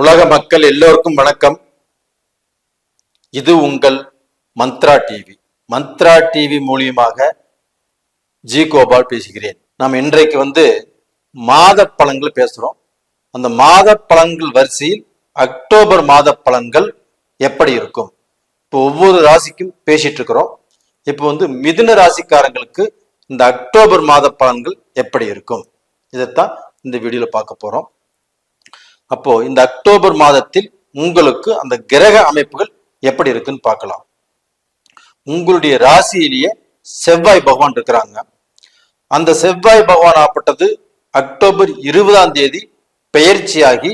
உலக மக்கள் எல்லோருக்கும் வணக்கம். இது உங்கள் மந்த்ரா டிவி. மந்த்ரா டிவி மூலியமாக ஜி கோபால் பேசுகிறேன். நாம் இன்றைக்கு வந்து மாத பலன்கள் பேசுகிறோம் அந்த மாத பலன்கள் வரிசையில் அக்டோபர் மாத பலன்கள் எப்படி இருக்கும்? இப்போ ஒவ்வொரு ராசிக்கும் பேசிட்டு இருக்கிறோம். இப்போ வந்து மிதுன ராசிக்காரங்களுக்கு இந்த அக்டோபர் மாத பலன்கள் எப்படி இருக்கும்? இதைத்தான் இந்த வீடியோவில் பார்க்க போறோம். அப்போ இந்த அக்டோபர் மாதத்தில் உங்களுக்கு அந்த கிரக அமைப்புகள் எப்படி இருக்குன்னு பார்க்கலாம். உங்களுடைய ராசியிலேயே செவ்வாய் பகவான் இருக்கிறாங்க. அந்த செவ்வாய் பகவான் ஆப்பட்டது அக்டோபர் இருபதாம் தேதி பெயர்ச்சியாகி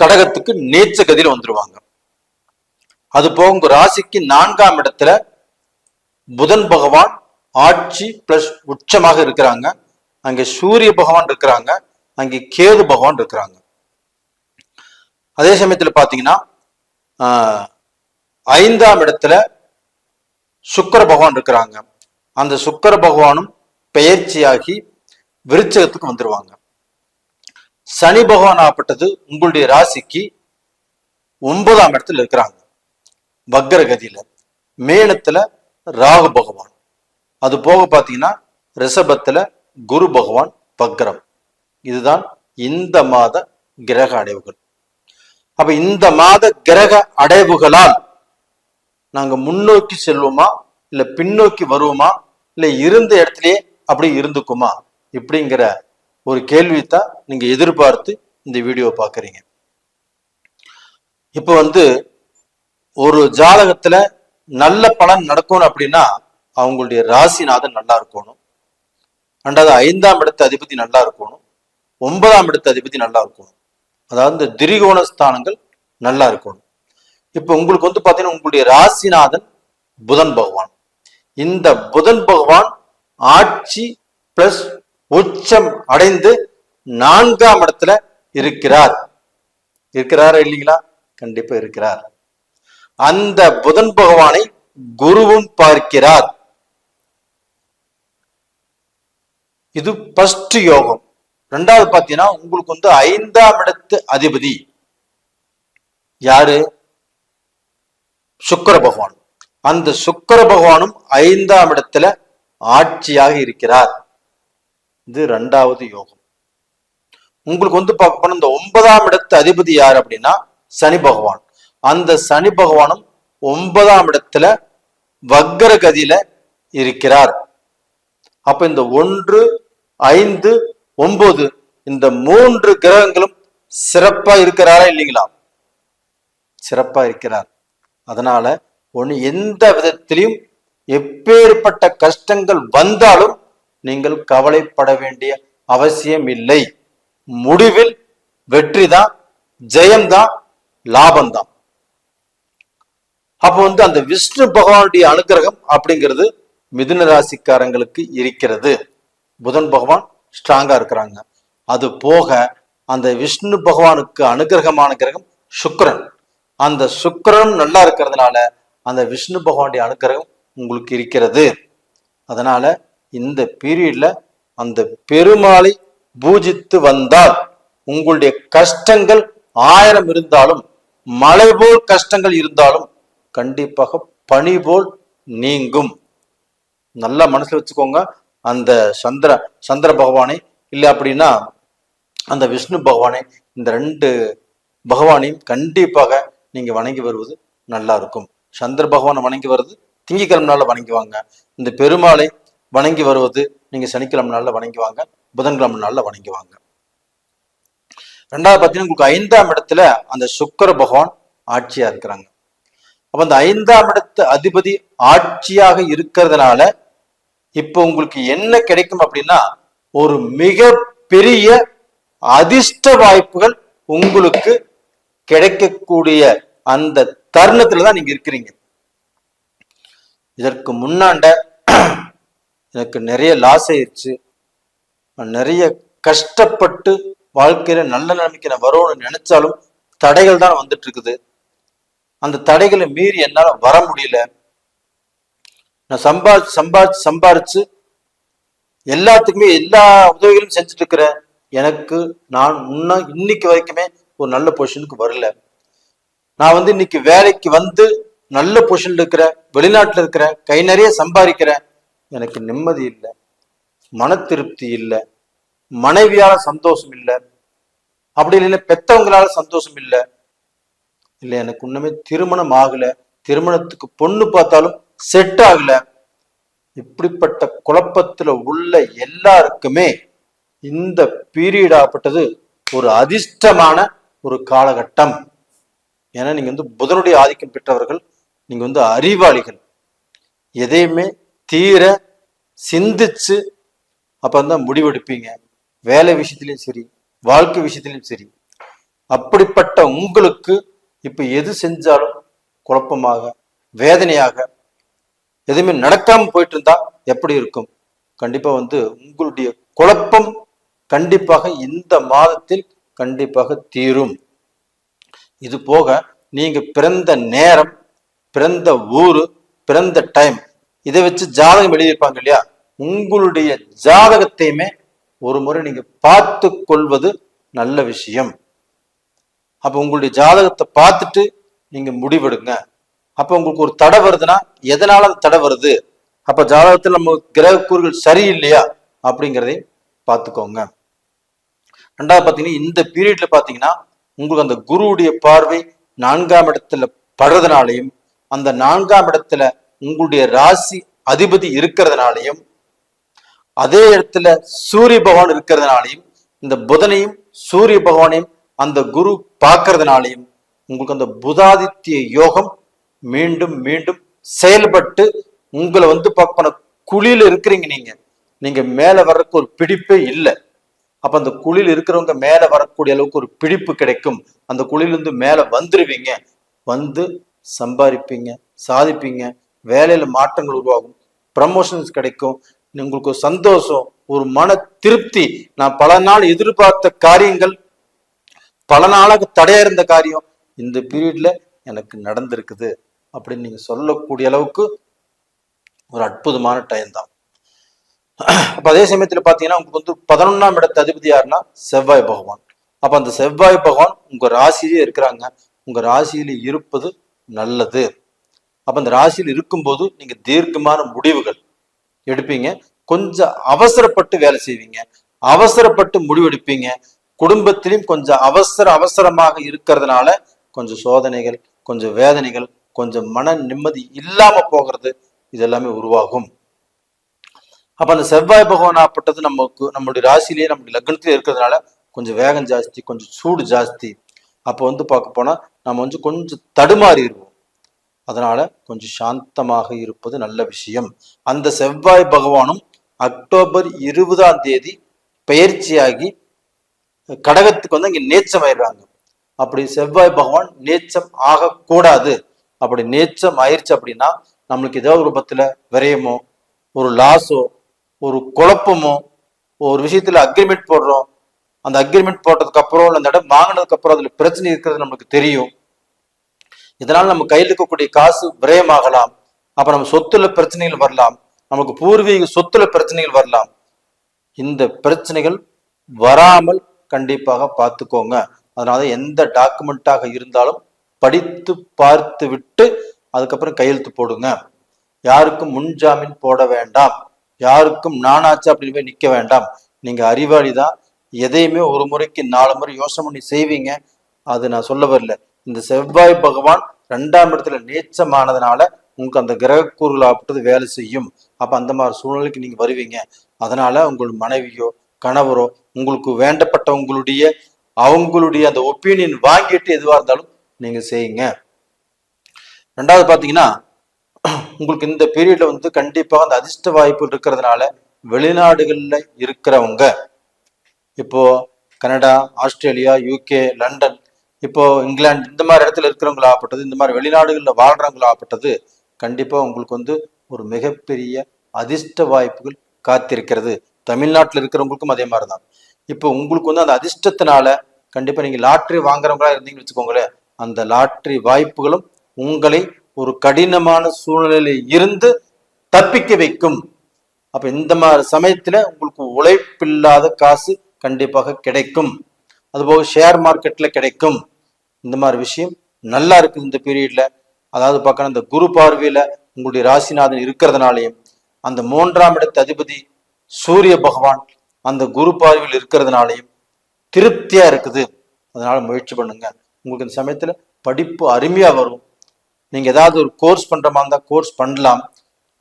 கடகத்துக்கு நீச்ச கதியில் வந்துருவாங்க. அது போக உங்க ராசிக்கு நான்காம் இடத்துல புதன் பகவான் ஆட்சி பிளஸ் உச்சமாக இருக்கிறாங்க. அங்கே சூரிய பகவான் இருக்கிறாங்க. அங்கே கேது பகவான் இருக்கிறாங்க. அதே சமயத்தில் பார்த்தீங்கன்னா ஆஹ், ஐந்தாம் இடத்துல சுக்கர பகவான் இருக்கிறாங்க. அந்த சுக்கர பகவானும் பெயர்ச்சியாகி விருச்சகத்துக்கு வந்துருவாங்க. சனி பகவான் ஆப்பட்டது உங்களுடைய ராசிக்கு ஒன்பதாம் இடத்துல இருக்கிறாங்க. வக்ரகதியில. மேனத்துல ராகு பகவான். அது போக பார்த்தீங்கன்னா ரிஷபத்துல குரு பகவான் வக்ரம். இதுதான் இந்த மாத கிரக அடைவுகள். அப்ப இந்த மாத கிரக அடைவுகளால் நாங்க முன்னோக்கி செல்வோமா? இல்ல பின்னோக்கி வருவோமா? இல்ல இருந்த இடத்துலயே அப்படி இருந்துக்குமா? இப்படிங்கிற ஒரு கேள்வித்தான் நீங்க எதிர்பார்த்து இந்த வீடியோ பாக்குறீங்க இப்ப வந்து ஒரு ஜாதகத்துல நல்ல பலன் நடக்கணும் அப்படின்னா அவங்களுடைய ராசிநாதன் நல்லா இருக்கணும். ரெண்டாவது ஐந்தாம் இடத்து அதிபதி நல்லா இருக்கணும். ஒன்பதாம் இடத்து அதிபதி நல்லா இருக்கணும். அதாவது இந்த திரிகோண ஸ்தானங்கள் நல்லா இருக்கணும். இப்போ உங்களுக்கு வந்து பாத்தீங்கன்னா உங்களுடைய ராசிநாதன் புதன் பகவான். இந்த புதன் பகவான் ஆட்சி பிளஸ் உச்சம் அடைந்து நான்காம் இடத்துல இருக்கிறார். இருக்கிறாரா இல்லைங்களா? கண்டிப்பா இருக்கிறார். அந்த புதன் பகவானை குருவும் பார்க்கிறார். இது ஃபர்ஸ்ட் யோகம். ரெண்டாவது பாத்தீங்கன்னா உங்களுக்கு வந்து ஐந்தாம் இடத்து அதிபதி யாரு? சுக்கர பகவான். அந்த சுக்கர பகவானும் ஐந்தாம் இடத்துல ஆட்சியாக இருக்கிறார். இது ரெண்டாவது யோகம். உங்களுக்கு வந்து பார்க்க இந்த ஒன்பதாம் இடத்து அதிபதி யார் அப்படின்னா சனி பகவான். அந்த சனி பகவானும் ஒன்பதாம் இடத்துல வக்கர கதியில இருக்கிறார். அப்ப இந்த ஒன்று ஐந்து ஒன்பது இந்த மூன்று கிரகங்களும் சிறப்பா இருக்கிறாரா இல்லைங்களா? சிறப்பா இருக்கிறார். அதனால ஒண்ணு எந்த விதத்திலையும் எப்பேற்பட்ட கஷ்டங்கள் வந்தாலும் நீங்கள் கவலைப்பட வேண்டிய அவசியம் இல்லை. முடிவில் வெற்றிதான் ஜெயம்தான் லாபம்தான் அப்போ வந்து அந்த விஷ்ணு பகவானுடைய அனுகிரகம் அப்படிங்கிறது மிதுன ராசிக்காரங்களுக்கு இருக்கிறது. புதன் பகவான் ஸ்ட்ராங்கா இருக்கிறாங்க. அது போக அந்த விஷ்ணு பகவானுக்கு அனுகிரகமான கிரகம் சுக்கரன் அந்த சுக்கரன் நல்லா இருக்கிறதுனால அந்த விஷ்ணு பகவானுடைய அனுகிரகம் உங்களுக்கு இருக்கிறது. அதனால இந்த பீரியட்ல அந்த பெருமாளை பூஜித்து வந்தால் உங்களுடைய கஷ்டங்கள் ஆயிரம் இருந்தாலும் மலை போல் கஷ்டங்கள் இருந்தாலும் கண்டிப்பாக பனி போல் நீங்கும். நல்லா மனசுல வச்சுக்கோங்க. அந்த சந்திர சந்திர பகவானை. இல்லை அப்படின்னா அந்த விஷ்ணு பகவானை இந்த ரெண்டு பகவானையும் கண்டிப்பாக நீங்க வணங்கி வருவது நல்லா இருக்கும். சந்திர பகவானை வணங்கி வருது திங்கக்கிழமை நாள்ல வணங்கி வாங்க இந்த பெருமாளை வணங்கி வருவது நீங்க சனிக்கிழமை நாள்ல வணங்கி வாங்க புதன்கிழமை நாள்ல வணங்கி வாங்க ரெண்டாவது பார்த்தீங்கன்னா உங்களுக்கு ஐந்தாம் இடத்துல அந்த சுக்கர பகவான் ஆட்சியா இருக்கிறாங்க. அப்ப அந்த ஐந்தாம் இடத்து அதிபதி ஆட்சியாக இருக்கிறதுனால இப்போ உங்களுக்கு என்ன கிடைக்கும் அப்படின்னா ஒரு மிக பெரிய அதிர்ஷ்ட வாய்ப்புகள் உங்களுக்கு கிடைக்கக்கூடிய அந்த தருணத்துல தான் நீங்க இருக்கிறீங்க. இதற்கு முன்னாண்ட எனக்கு நிறைய லாஸ் ஆயிருச்சு. நிறைய கஷ்டப்பட்டு வாழ்க்கையில நல்ல நிலைமைக்கு நான் வரும்னு நினைச்சாலும் தடைகள் தான் வந்துட்டு இருக்குது. அந்த தடைகளை மீறி என்னால வர முடியல. நான் சம்பாதிச்சு சம்பாதிச்சு சம்பாரிச்சு எல்லாத்துக்குமே எல்லா உதவிகளும் செஞ்சுட்டு இருக்கிறேன் எனக்கு நான் முன்ன இன்னைக்கு வரைக்குமே ஒரு நல்ல பொசிஷனுக்கு வரல. நான் வந்து இன்னைக்கு வேலைக்கு வந்து நல்ல பொசிஷன்ல இருக்கிற வெளிநாட்டுல இருக்கிற கை நிறைய சம்பாதிக்கிறேன் எனக்கு நிம்மதி இல்லை. மன திருப்தி இல்லை. மனைவியால சந்தோஷம் இல்லை. அப்படி இல்லைன்னா பெத்தவங்களால சந்தோஷம் இல்லை. இல்லை எனக்கு இன்னுமே திருமணம் ஆகல. திருமணத்துக்கு பொண்ணு பார்த்தாலும் செட் ஆகல. இப்படிப்பட்ட குழப்பத்துல உள்ள எல்லாருக்குமே இந்த பீரியடாப்பட்டது ஒரு அதிர்ஷ்டமான ஒரு காலகட்டம். ஏன்னா நீங்க வந்து புதனுடைய ஆதிக்கம் பெற்றவர்கள் நீங்க வந்து அறிவாளிகள். எதையுமே தீர சிந்திச்சு அப்பந்தான் முடிவெடுப்பீங்க. வேலை விஷயத்திலையும் சரி வாழ்க்கை விஷயத்திலையும் சரி. அப்படிப்பட்ட உங்களுக்கு இப்ப எது செஞ்சாலும் குழப்பமாக வேதனையாக எதுவுமே நடக்காம போயிட்டு இருந்தா எப்படி இருக்கும்? கண்டிப்பா வந்து உங்களுடைய குழப்பம் கண்டிப்பாக இந்த மாதத்தில் கண்டிப்பாக தீரும். இது போக நீங்க பிறந்த நேரம் பிறந்த ஊர் பிறந்த டைம் இதை வச்சு ஜாதகம் எழுதியிருப்பாங்க இல்லையா? உங்களுடைய ஜாதகத்தையுமே ஒரு முறை நீங்க பார்த்து கொள்வது நல்ல விஷயம். அப்ப உங்களுடைய ஜாதகத்தை பார்த்துட்டு நீங்க முடிவெடுங்க. அப்ப உங்களுக்கு ஒரு தடை வருதுன்னா எதனால அந்த தடை வருது? அப்ப ஜாதகத்தில் நம்ம கிரகக்கூறுகள் சரியில்லையா? அப்படிங்கிறதையும் பார்த்துக்கோங்க. ரெண்டாவது பார்த்தீங்கன்னா இந்த பீரியட்ல பார்த்தீங்கன்னா உங்களுக்கு அந்த குருவுடைய பார்வை நான்காம் இடத்துல படுறதுனாலையும் அந்த நான்காம் இடத்துல உங்களுடைய ராசி அதிபதி இருக்கிறதுனாலையும் அதே இடத்துல சூரிய பகவான் இருக்கிறதுனாலையும் இந்த புதனையும் சூரிய பகவானையும் அந்த குரு பார்க்கறதுனாலையும் உங்களுக்கு அந்த புதாதித்ய யோகம் மீண்டும் மீண்டும் செயல்பட்டு உங்களை வந்து பார்க்கணும் குழியில இருக்கிறீங்க நீங்க. நீங்க மேல வர்றதுக்கு ஒரு பிடிப்பே இல்லை. அப்ப அந்த குழியில் இருக்கிறவங்க மேல வரக்கூடிய அளவுக்கு ஒரு பிடிப்பு கிடைக்கும். அந்த குழியிலிருந்து மேல வந்துருவீங்க. வந்து சம்பாதிப்பீங்க சாதிப்பீங்க வேலையில மாற்றங்கள் உருவாகும் ப்ரமோஷன்ஸ் கிடைக்கும். உங்களுக்கு ஒரு சந்தோஷம் ஒரு மன திருப்தி. நான் பல நாள் எதிர்பார்த்த காரியங்கள் பல நாளாக தடையா இருந்த காரியம் இந்த பீரியட்ல எனக்கு நடந்திருக்குது. அப்படின்னு நீங்க சொல்லக்கூடிய அளவுக்கு ஒரு அற்புதமான டைம் தான். அப்ப அதே சமயத்துல பாத்தீங்கன்னா உங்களுக்கு வந்து பதினொன்னாம் இடத்து அதிபதி யாருன்னா செவ்வாய் பகவான். அப்ப அந்த செவ்வாய் பகவான் உங்க ராசியிலே இருக்கிறாங்க. உங்க ராசியில இருப்பது நல்லது. அப்ப அந்த ராசியில் இருக்கும்போது நீங்க தீர்க்கமான முடிவுகள் எடுப்பீங்க. கொஞ்சம் அவசரப்பட்டு வேலை செய்வீங்க. அவசரப்பட்டு முடிவெடுப்பீங்க. குடும்பத்திலையும் கொஞ்சம் அவசர அவசரமாக இருக்கிறதுனால கொஞ்சம் சோதனைகள் கொஞ்சம் வேதனைகள் கொஞ்சம் மன நிம்மதி இல்லாம போகிறது இதெல்லாமே உருவாகும். அப்ப அந்த செவ்வாய் பகவான் ஆப்பட்டது நமக்கு நம்மளுடைய ராசிலேயே நம்மளுடைய லக்னத்திலே இருக்கிறதுனால கொஞ்சம் வேகம் ஜாஸ்தி கொஞ்சம் சூடு ஜாஸ்தி. அப்போ வந்து பார்க்க போனா நம்ம வந்து கொஞ்சம் தடுமாறிடுவோம். அதனால கொஞ்சம் சாந்தமாக இருப்பது நல்ல விஷயம். அந்த செவ்வாய் பகவானும் அக்டோபர் இருபதாம் தேதி பயிற்சியாகி கடகத்துக்கு வந்து இங்க நேச்சம் ஆயிடுறாங்க. அப்படி செவ்வாய் பகவான் நேச்சம் ஆகக்கூடாது. அப்படி நேச்சம் ஆயிடுச்சு அப்படின்னா நம்மளுக்கு ஏதோ ஒரு பத்தில் விரயமோ ஒரு லாஸோ ஒரு குழப்பமோ ஒரு விஷயத்துல அக்ரிமெண்ட் போடுறோம். அந்த அக்ரிமெண்ட் போட்டதுக்கு அப்புறம் அந்த இடம் வாங்கினதுக்கு அப்புறம் அதுல பிரச்சனை இருக்கிறது நமக்கு தெரியும். இதனால் நம்ம கையில் இருக்கக்கூடிய காசு விரயமாகலாம். அப்போ நம்ம சொத்துல பிரச்சனைகள் வரலாம். நமக்கு பூர்வீக சொத்துல பிரச்சனைகள் வரலாம். இந்த பிரச்சனைகள் வராமல் கண்டிப்பாக பார்த்துக்கோங்க. அதனால எந்த டாக்குமெண்ட்டாக இருந்தாலும் படித்து பார்த்து விட்டு அதுக்கப்புறம் கையெழுத்து போடுங்க. யாருக்கும் முன்ஜாமீன் போட வேண்டாம். யாருக்கும் நானாச்சு அப்படின்னு போய் நிற்க வேண்டாம். நீங்கள் அறிவாளி தான் எதையுமே ஒரு முறைக்கு நாலு முறை யோசனை பண்ணி செய்வீங்க. அது நான் சொல்ல வரல. இந்த செவ்வாய் பகவான் ரெண்டாம் இடத்துல நீச்சமானதுனால உங்களுக்கு அந்த கிரகக்கூறுகள் ஆப்பட்டது வேலை செய்யும். அப்போ அந்த மாதிரி சூழ்நிலைக்கு நீங்கள் வருவீங்க. அதனால உங்கள் மனைவியோ கணவரோ உங்களுக்கு வேண்டப்பட்ட உங்களுடைய அவங்களுடைய அந்த ஒப்பீனியன் வாங்கிட்டு எதுவாக இருந்தாலும் நீங்கள் செய்யுங்க. ரெண்டாவது பார்த்தீங்கன்னா உங்களுக்கு இந்த பீரியட்ல வந்து கண்டிப்பாக அந்த அதிர்ஷ்ட வாய்ப்பு இருக்கிறதுனால வெளிநாடுகளில் இருக்கிறவங்க இப்போ கனடா ஆஸ்திரேலியா யூகே லண்டன் இப்போ இங்கிலாந்து இந்த மாதிரி இடத்துல இருக்கிறவங்களாகப்பட்டது இந்த மாதிரி வெளிநாடுகளில் வாழ்றவங்களாகப்பட்டது கண்டிப்பாக உங்களுக்கு வந்து ஒரு மிகப்பெரிய அதிர்ஷ்ட வாய்ப்புகள் காத்திருக்கிறது. தமிழ்நாட்டில் இருக்கிறவங்களுக்கும் அதே மாதிரி தான் இப்போ உங்களுக்கு வந்து அந்த அதிர்ஷ்டத்தினால கண்டிப்பாக நீங்கள் லாட்ரி வாங்குறவங்களா இருந்தீங்கன்னு வச்சுக்கோங்களேன் அந்த லாட்ரி வாய்ப்புகளும் உங்களை ஒரு கடினமான சூழ்நிலையில இருந்து தப்பிக்க வைக்கும். அப்ப இந்த மாதிரி சமயத்துல உங்களுக்கு உழைப்பில்லாத காசு கண்டிப்பாக கிடைக்கும். அதுபோக ஷேர் மார்க்கெட்ல கிடைக்கும். இந்த மாதிரி விஷயம் நல்லா இருக்குது இந்த பீரியட்ல அதாவது பார்க்கணும் இந்த குரு பார்வையில உங்களுடைய ராசிநாதன் இருக்கிறதுனாலையும் அந்த மூன்றாம் இடத்து அதிபதி சூரிய பகவான் அந்த குரு பார்வையில் இருக்கிறதுனாலையும் திருப்தியா இருக்குது. அதனால முயற்சி பண்ணுங்க. உங்களுக்கு இந்த சமயத்தில் படிப்பு அருமையாக வரும். நீங்கள் ஏதாவது ஒரு கோர்ஸ் பண்ணுற மாதிரி இருந்தால் கோர்ஸ் பண்ணலாம்.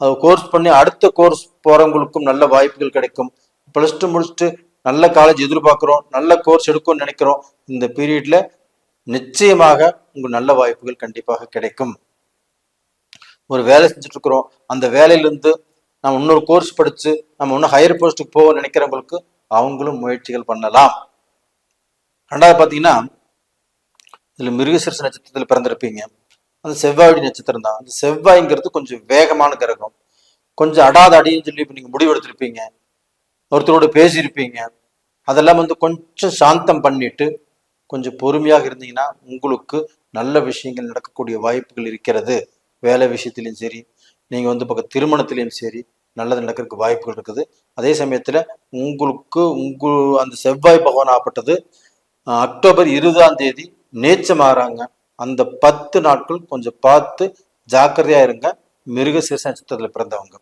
அது கோர்ஸ் பண்ணி அடுத்த கோர்ஸ் போகிறவங்களுக்கும் நல்ல வாய்ப்புகள் கிடைக்கும். ப்ளஸ் டூ முடிச்சுட்டு நல்ல காலேஜ் எதிர்பார்க்குறோம் நல்ல கோர்ஸ் எடுக்கும்னு நினைக்கிறோம். இந்த பீரியடில் நிச்சயமாக உங்களுக்கு நல்ல வாய்ப்புகள் கண்டிப்பாக கிடைக்கும். ஒரு வேலை செஞ்சுட்டு இருக்கிறோம் அந்த வேலையிலேருந்து நம்ம இன்னொரு கோர்ஸ் படித்து நம்ம இன்னும் ஹையர் போஸ்ட்டுக்கு போக நினைக்கிறவங்களுக்கு அவங்களும் முயற்சிகள் பண்ணலாம். ரெண்டாவது பார்த்தீங்கன்னா இதில் மிருகசீரிச நட்சத்திரத்தில் பிறந்திருப்பீங்க. அந்த செவ்வாயுடைய நட்சத்திரம் தான். அந்த செவ்வாய்ங்கிறது கொஞ்சம் வேகமான கிரகம். கொஞ்சம் அடாத அடின்னு சொல்லி இப்போ நீங்கள் முடிவெடுத்திருப்பீங்க ஒருத்தரோட பேசியிருப்பீங்க. அதெல்லாம் வந்து கொஞ்சம் சாந்தம் பண்ணிட்டு கொஞ்சம் பொறுமையாக இருந்தீங்கன்னா உங்களுக்கு நல்ல விஷயங்கள் நடக்கக்கூடிய வாய்ப்புகள் இருக்கிறது. வேலை விஷயத்திலையும் சரி நீங்கள் வந்து பக்கம் திருமணத்திலையும் சரி நல்லது நடக்கிறதுக்கு வாய்ப்புகள் இருக்குது. அதே சமயத்தில் உங்களுக்கு உங்கள் அந்த செவ்வாய் பகவான் ஆப்பட்டது அக்டோபர் இருபதாம் தேதி நேச்சமாறாங்க. அந்த பத்து நாட்கள் கொஞ்சம் பார்த்து ஜாக்கிரதையா இருங்க. மிருக சீர்ஷ நட்சத்திரத்துல பிறந்தவங்க.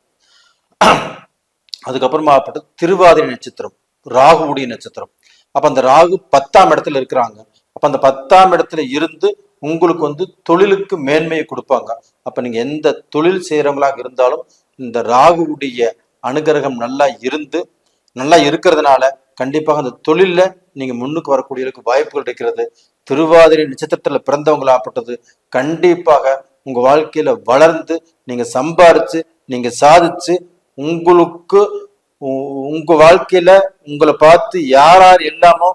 அதுக்கப்புறமா ஆப்பட்டது திருவாதிரை நட்சத்திரம் ராகுவுடைய நட்சத்திரம். அப்ப அந்த ராகு பத்தாம் இடத்துல இருக்கிறாங்க. அப்ப அந்த பத்தாம் இடத்துல இருந்து உங்களுக்கு வந்து தொழிலுக்கு மேன்மையை கொடுப்பாங்க. அப்ப நீங்க எந்த தொழில் செய்யறவங்களாக இருந்தாலும் இந்த ராகுவுடைய அனுகிரகம் நல்லா இருந்து நல்லா இருக்கிறதுனால கண்டிப்பாக அந்த தொழிலில் நீங்கள் முன்னுக்கு வரக்கூடியதுக்கு வாய்ப்புகள் இருக்கிறது. திருவாதிரை நட்சத்திரத்தில் பிறந்தவங்களாகப்பட்டது கண்டிப்பாக உங்கள் வாழ்க்கையில் வளர்ந்து நீங்கள் சம்பாரித்து நீங்கள் சாதிச்சு உங்களுக்கு உ- வாழ்க்கையில் உங்களை பார்த்து யார் யார் எல்லாமோ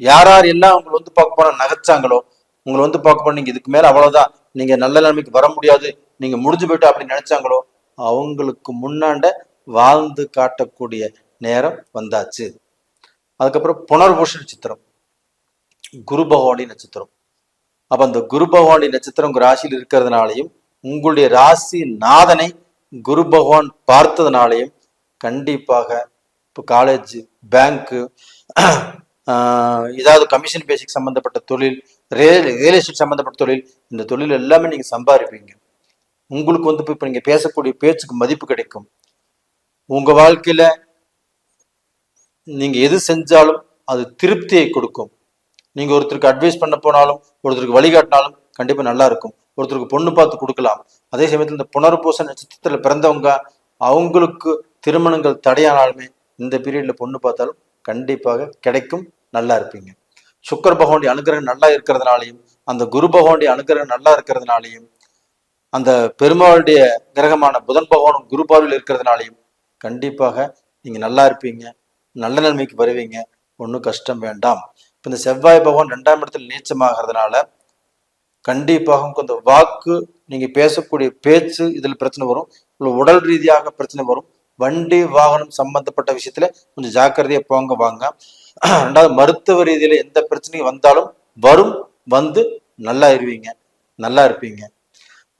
யார் யார் எல்லாம் உங்களை வந்து பார்க்க போனால் நகைச்சாங்களோ உங்களை வந்து பார்க்க போனால் நீங்கள் இதுக்கு மேலே அவ்வளோதான் நீங்கள் நல்ல நிலைமைக்கு வர முடியாது. நீங்கள் முடிஞ்சு போயிட்டா அப்படின்னு நினச்சாங்களோ அவங்களுக்கு முன்னாண்ட வாழ்ந்து காட்டக்கூடிய நேரம் வந்தாச்சு. அதுக்கப்புறம் புனர்பூஷ நட்சத்திரம். குரு பகவானி நட்சத்திரம். அப்ப அந்த குரு பகவானி நட்சத்திரம் உங்க ராசியில் இருக்கிறதுனாலையும் உங்களுடைய ராசி நாதனை குரு பகவான் பார்த்ததுனாலையும் கண்டிப்பாக இப்போ காலேஜ் பேங்க்கு ஏதாவது கமிஷன் பேசிக் சம்பந்தப்பட்ட தொழில் ரியல் ரியல் எஸ்டேட் சம்பந்தப்பட்ட தொழில் இந்த தொழில் எல்லாமே நீங்கள் சம்பாதிப்பீங்க. உங்களுக்கு வந்து இப்போ நீங்கள் பேசக்கூடிய பேச்சுக்கு மதிப்பு கிடைக்கும். உங்கள் வாழ்க்கையில நீங்க எது செஞ்சாலும் அது திருப்தியை கொடுக்கும். நீங்க ஒருத்தருக்கு அட்வைஸ் பண்ண போனாலும் ஒருத்தருக்கு வழிகாட்டினாலும் கண்டிப்பா நல்லா இருக்கும். ஒருத்தருக்கு பொண்ணு பார்த்து கொடுக்கலாம். அதே சமயத்தில் இந்த புனர்பூச நட்சத்திரத்துல பிறந்தவங்க அவங்களுக்கு திருமணங்கள் தடையானாலுமே இந்த பீரியட்ல பொண்ணு பார்த்தாலும் கண்டிப்பாக கிடைக்கும் நல்லா இருப்பீங்க. சுக்கர் பகவானுடைய அனுகிரகம் நல்லா இருக்கிறதுனாலையும் அந்த குரு பகவானுடைய அனுகிரகம் நல்லா இருக்கிறதுனாலையும் அந்த பெருமாளுடைய கிரகமான புதன் பகவானும் குரு பார்வையில் இருக்கிறதுனாலையும் கண்டிப்பாக நீங்க நல்லா இருப்பீங்க. நல்ல நிலைமைக்கு வருவீங்க. ஒன்றும் கஷ்டம் வேண்டாம். இப்போ இந்த செவ்வாய் பகவான் ரெண்டாம் இடத்துல நீச்சமாகிறதுனால கண்டிப்பாக உங்களுக்கு அந்த வாக்கு நீங்க பேசக்கூடிய பேச்சு இதில் பிரச்சனை வரும். உடல் ரீதியாக பிரச்சனை வரும். வண்டி வாகனம் சம்பந்தப்பட்ட விஷயத்துல கொஞ்சம் ஜாக்கிரதையா போங்க வாங்க. ரெண்டாவது மருத்துவ ரீதியில எந்த பிரச்சனையும் வந்தாலும் வரும் வந்து நல்லா இருவீங்க. நல்லா இருப்பீங்க.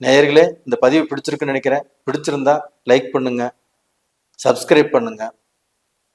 நேயர்களே இந்த பதிவு பிடிச்சிருக்குன்னு நினைக்கிறேன். பிடிச்சிருந்தா லைக் பண்ணுங்க. சப்ஸ்கிரைப் பண்ணுங்க.